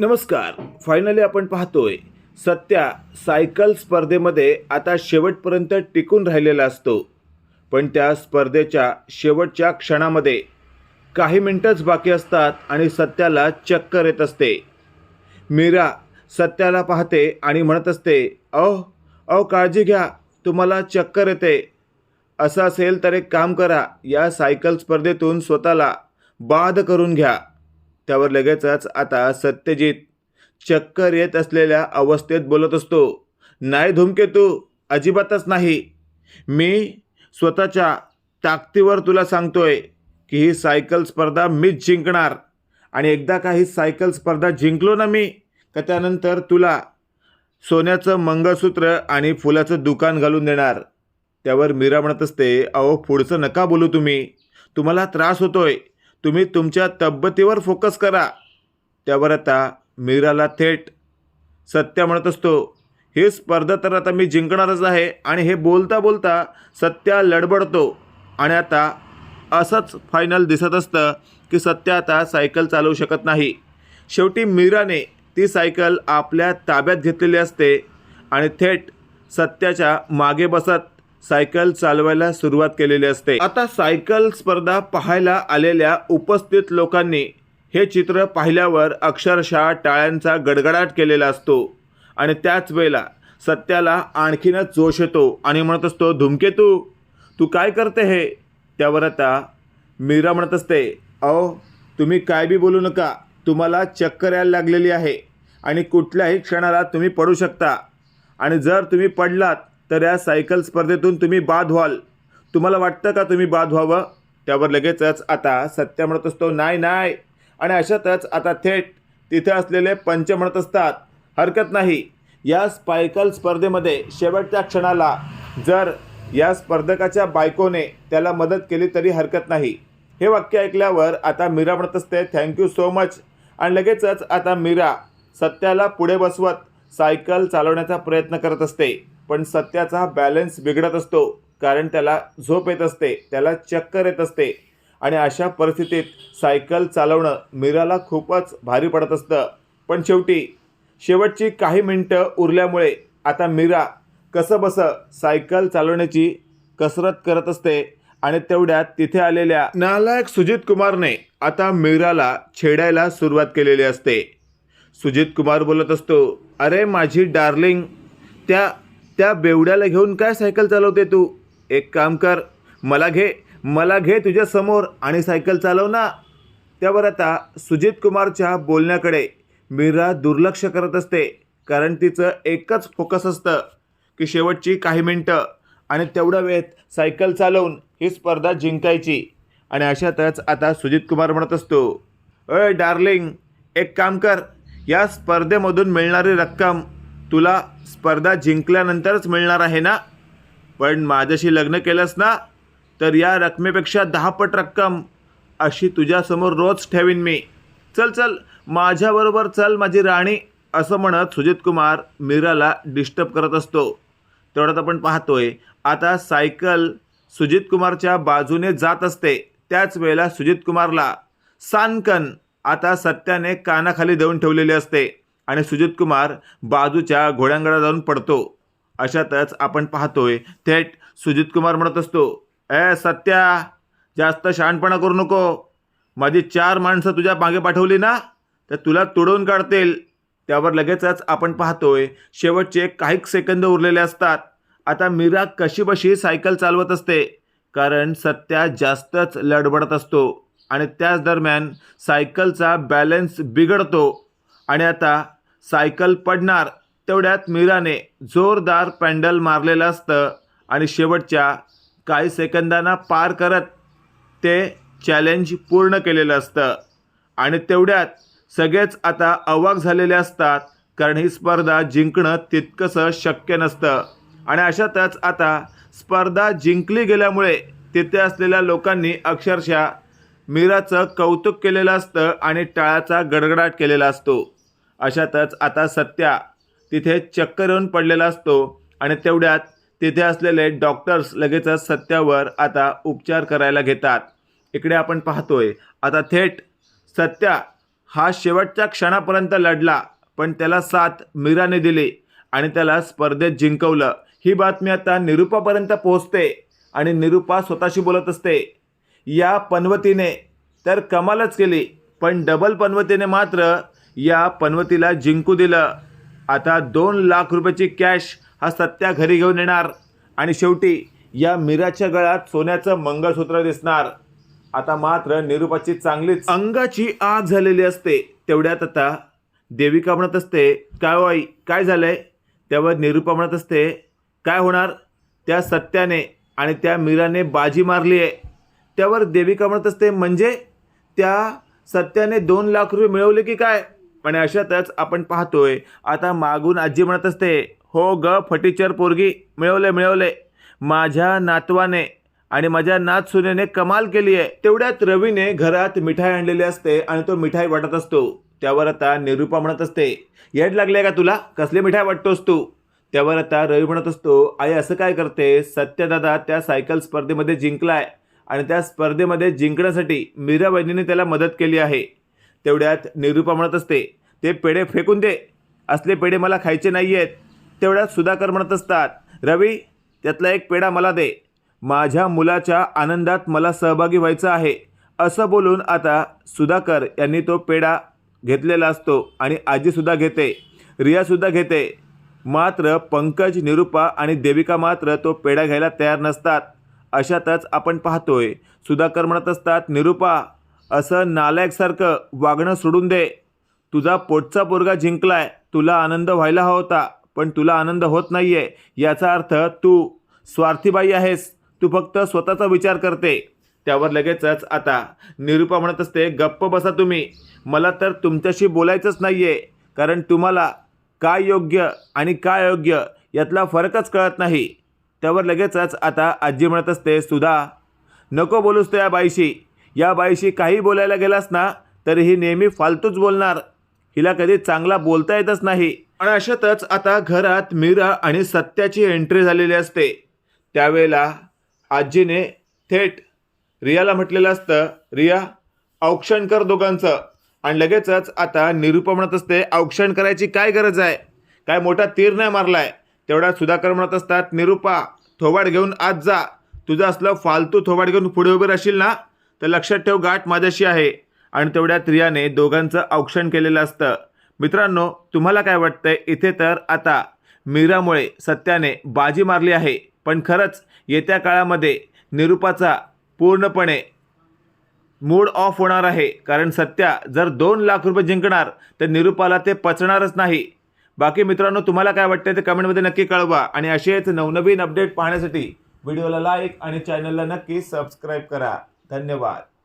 नमस्कार. फायनली आपण पाहतोय सत्या सायकल स्पर्धेमध्ये आता शेवटपर्यंत टिकून राहिलेला असतो. पण त्या स्पर्धेच्या शेवटच्या क्षणामध्ये काही मिनटंच बाकी असतात आणि सत्याला चक्कर येत असते. मीरा सत्याला पाहते आणि म्हणत असते अहो अहो काळजी घ्या तुम्हाला चक्कर येते. असं असेल तर एक काम करा या सायकल स्पर्धेतून स्वतःला बाद करून घ्या. त्यावर लगेचच आता सत्यजित चक्कर येत असलेल्या अवस्थेत बोलत असतो. नाही धूमकेतू अजिबातच नाही. मी स्वतःच्या ताकदीवर तुला सांगतोय की ही सायकल स्पर्धा मीच जिंकणार. आणि एकदा का ही सायकल स्पर्धा जिंकलो ना मी का त्यानंतर तुला सोन्याचं मंगळसूत्र आणि फुलाचं दुकान घालून देणार. त्यावर मीरा म्हणत असते अहो पुढचं नका बोलू तुम्ही. तुम्हाला त्रास होतोय. तुम्ही तुमच्या तब्येतीवर फोकस करा. त्यावर आता मीराला थेट सत्य म्हणत असतो. ही स्पर्धा तर आता मी जिंकणारच आहे आणि हे बोलता बोलता सत्या लडबडतो. आणि आता असंच फायनल दिसत असतं की सत्य आता सायकल चालवू शकत नाही. शेवटी मीराने ती सायकल आपल्या ताब्यात घेतलेली असते आणि थेट सत्याच्या मागे बसत सायकल चालवायला सुरुवात केलेली असते. आता सायकल स्पर्धा पाहायला आलेल्या उपस्थित लोकांनी हे चित्र पाहिल्यावर अक्षरशः टाळ्यांचा गडगडाट केलेला असतो. आणि त्याच वेळेला सत्याला आणखीनच जोश येतो आणि म्हणत असतो धुमकेतू तू काय करते हे? त्यावर आता मीरा म्हणत असते अहो तुम्ही काय बी बोलू नका तुम्हाला चक्कर यायला लागलेली आहे आणि कुठल्याही क्षणाला तुम्ही पडू शकता. आणि जर तुम्ही पडलात तर या सायकल स्पर्धेतून तुम्ही बाद व्हाल. तुम्हाला वाटतं का तुम्ही बाद व्हावं? त्यावर लगेचच आता सत्य म्हणत असतो नाही नाही. आणि अशातच आता थेट तिथे असलेले पंच म्हणत असतात हरकत नाही. या स्पायकल स्पर्धेमध्ये शेवटच्या क्षणाला जर या स्पर्धकाच्या बायकोने त्याला मदत केली तरी हरकत नाही. हे वाक्य ऐकल्यावर आता मीरा म्हणत असते थँक्यू सो मच आणि लगेचच आता मीरा सत्याला पुढे बसवत सायकल चालवण्याचा प्रयत्न करत असते. पण सत्याचा बॅलन्स बिघडत असतो कारण त्याला झोप येत असते त्याला चक्कर येत असते. आणि अशा परिस्थितीत सायकल चालवणं मीराला खूपच भारी पडत असतं. पण शेवटी शेवटची काही मिनटं उरल्यामुळे आता मीरा कसं बसं सायकल चालवण्याची कसरत करत असते आणि तेवढ्यात तिथे आलेल्या नालायक सुजित कुमारने आता मीराला छेडायला सुरुवात केलेली असते. सुजित कुमार बोलत असतो अरे माझी डार्लिंग त्या त्या बेवड्याला घेऊन काय सायकल चालवते तू? एक काम कर मला घे मला घे तुझ्या समोर आणि सायकल चालव ना. त्यावर आता सुजित कुमारच्या बोलण्याकडे मीरा दुर्लक्ष करत असते कारण तिचं एकच फोकस असतं की शेवटची काही मिनटं आणि तेवढ्या वेळेत सायकल चालवून ही स्पर्धा जिंकायची. आणि अशातच आता सुजित कुमार म्हणत असतो अय डार्लिंग एक काम कर या स्पर्धेमधून मिळणारी रक्कम तुला स्पर्धा जिंकल्यानंतरच मिळणार आहे ना? पण माझ्याशी लग्न केलंस ना तर या रकमेपेक्षा दहा पट रक्कम अशी तुझ्यासमोर रोज ठेवीन मी. चल चल माझ्याबरोबर चल माझी राणी असं म्हणत सुजित कुमार मीराला डिस्टर्ब करत असतो. तेवढ्यात आपण पाहतोय आता सायकल सुजित कुमारच्या बाजूने जात असते. त्याच वेळेला सुजित कुमारला सानकन आता सत्याने कानाखाली देऊन ठेवलेली असते. आणि सुजित कुमार बाजूच्या घोड्यांगडा जाऊन पडतो. अशातच आपण पाहतोय थेट सुजित कुमार म्हणत असतो ए सत्या जास्त शहाणपणा करू नको. माझी चार माणसं तुझ्या मागे पाठवली ना तर तुला तुडवून काढतील. त्यावर लगेचच आपण पाहतोय शेवटचे काही सेकंद उरलेले असतात. आता मीरा कशीबशी सायकल चालवत असते कारण सत्या जास्तच लडबडत असतो आणि त्याच दरम्यान सायकलचा बॅलन्स बिघडतो. आणि आता सायकल पडणार तेवढ्यात मीराने जोरदार पॅन्डल मारलेलं असतं आणि शेवटच्या काही सेकंदांना पार करत ते चॅलेंज पूर्ण केलेलं असतं. आणि तेवढ्यात सगळेच आता अवाक झालेले असतात कारण ही स्पर्धा जिंकणं तितकंसं शक्य नसतं. आणि अशातच आता स्पर्धा जिंकली गेल्यामुळे तिथे असलेल्या लोकांनी अक्षरशः मीराचं कौतुक केलेलं असतं आणि टाळाचा गडगडाट केलेला असतो. अशातच आता सत्या तिथे चक्कर येऊन पडलेला असतो आणि तेवढ्यात तिथे असलेले डॉक्टर्स लगेचच सत्यावर आता उपचार करायला घेतात. इकडे आपण पाहतोय आता थेट सत्या हा शेवटच्या क्षणापर्यंत लढला पण त्याला साथ मीराने दिली आणि त्याला स्पर्धेत जिंकवलं. ही बातमी आता निरुपापर्यंत पोहोचते आणि निरुपा स्वतःशी बोलत असते या पनवतीने तर कमालच केली पण डबल पनवतीने मात्र या पनवतीला जिंकू दिलं. आता दोन लाख रुपयाची कॅश हा सत्या घरी घेऊन येणार. आणि शेवटी या मीराच्या गळ्यात सोन्याचं मंगळसूत्र दिसणार. आता मात्र निरुपाची चांगलीच अंगाची आग झालेली असते. तेवढ्यात आता देविका म्हणत असते काय हो वाई काय झालंय? त्यावर निरूपा म्हणत असते काय होणार? त्या सत्याने आणि त्या मीराने बाजी मारली आहे. त्यावर देविका म्हणत असते म्हणजे? त्या सत्याने दोन लाख रुपये मिळवले की काय? पण अशातच आपण पाहतोय आता मागून आजी म्हणत असते हो ग फटीचर पोरगी मिळवले मिळवले. माझ्या नातवाने आणि माझ्या नातसुनेने कमाल केली आहे. तेवढ्यात रवीने घरात मिठाई आणलेली असते आणि तो मिठाई वाटत असतो. त्यावर आता निरुपा म्हणत असते येड लागले का तुला? कसली मिठाई वाटतोस तू? त्यावर आता रवी म्हणत असतो आई असं काय करते? सत्यदादा त्या सायकल स्पर्धेमध्ये जिंकलाय आणि त्या स्पर्धेमध्ये जिंकण्यासाठी मीरा बहिणीने त्याला मदत केली आहे. तेवढ्यात निरुपा म्हणत असते ते पेढे फेकून दे. असले पेढे मला खायचे नाही आहेत तेवढ्यात सुधाकर म्हणत असतात रवी त्यातला एक पेढा मला दे. माझ्या मुलाच्या आनंदात मला सहभागी व्हायचं आहे. असं बोलून आता सुधाकर यांनी तो पेढा घेतलेला असतो आणि आजीसुद्धा घेते रियासुद्धा घेते. मात्र पंकज निरुपा आणि देविका मात्र तो पेढा घ्यायला तयार नसतात. अशातच आपण पाहतोय सुधाकर म्हणत असतात निरुपा असं नालायकसारखं वागणं सोडून दे. तुझा पोटचा पोरगा जिंकलाय. तुला आनंद व्हायला हवा होता पण तुला आनंद होत नाही आहे याचा अर्थ तू स्वार्थीबाई आहेस. तू फक्त स्वतःचा विचार करते. त्यावर लगेचच आता. निरुपा म्हणत असते गप्प बसा तुम्ही. मला तर तुमच्याशी बोलायचंच नाही आहे कारण तुम्हाला काय योग्य आणि काय अयोग्य यातला फरकच कळत नाही. त्यावर लगेचच आता आजी म्हणत असते सुधा नको बोलूस तर या बाईशी. या बाईशी काही बोलायला गेलास ना तर ही नेहमी फालतूच बोलणार. हिला कधी चांगला बोलता येतच नाही. आणि अशातच आता घरात मीरा आणि सत्याची एंट्री झालेली असते. त्यावेळेला आजीने थेट रियाला म्हटलेलं असतं रिया औक्षण कर दोघांचं. आणि लगेचच आता निरूपा म्हणत असते औक्षण करायची काय गरज आहे? काय मोठा तीर नाही मारलाय. तेवढा सुधाकर म्हणत असतात निरुपा थोबाड घेऊन आज जा. तुझं असलं फालतू थोबाड घेऊन पुढे उभे राहशील ना? तर लक्षात ठेव गाठ माझ्याशी आहे. आणि तेवढ्यात रियाने दोघांचं औक्षण केलेलं असतं. मित्रांनो तुम्हाला काय वाटतंय? इथे तर आता मीरामुळे सत्याने बाजी मारली आहे. पण खरंच येत्या काळामध्ये निरुपाचा पूर्णपणे मूड ऑफ होणार आहे. कारण सत्या जर दोन लाख रुपये जिंकणार तर निरुपाला ते पचणारच नाही. बाकी मित्रांनो तुम्हाला काय वाटतं ते कमेंटमध्ये नक्की कळवा. आणि असेच नवनवीन अपडेट पाहण्यासाठी व्हिडिओला लाईक आणि चॅनलला नक्की सबस्क्राईब करा. धन्यवाद.